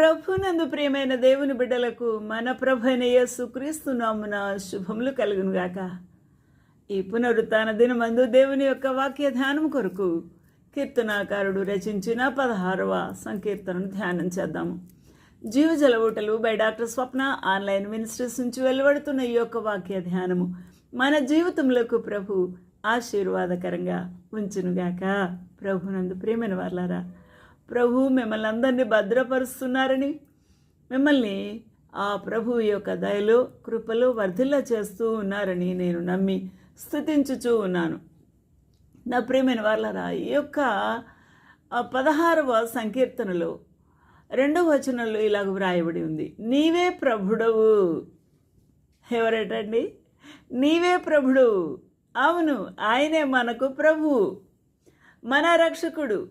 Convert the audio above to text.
ప్రభునందు ప్రియమైన దేవుని బిడ్డలకు మన ప్రభు అయిన నామున శుభములు కలుగును గాక. ఈ పునరుత్న దినమందు దేవుని యొక్క వాక్య ధ్యానం కొరకు కీర్తనాకారుడు రచించిన పదహారవ సంకీర్తనను ధ్యానం చేద్దాము. జీవజల ఊటలు by doctor Swapna online ministries నుంచి వెలువడుతున్న ఈ యొక్క వాక్య ధ్యానము మన జీవితంలోకి ప్రభు ఆశీర్వాదకరంగా ఉంచునుగాక ప్రభునందు ప్రేమైన వాళ్ళారా ప్రభు మిమ్మల్ని అందరినీ భద్రపరుస్తున్నారని మిమ్మల్ని ఆ ప్రభు యొక్క దయలో కృపలో వర్ధిల్లా చేస్తూ ఉన్నారని నేను నమ్మి స్థుతించుచూ ఉన్నాను. నా ప్రేమైన వాళ్ళరా ఈ యొక్క పదహారవ సంకీర్తనలో రెండవ వచనంలో ఇలాగ వ్రాయబడి ఉంది. నీవే ప్రభుడవు. ఎవరేటండి? నీవే ప్రభుడు. అవును ఆయనే మనకు ప్రభు మన రక్షకుడు.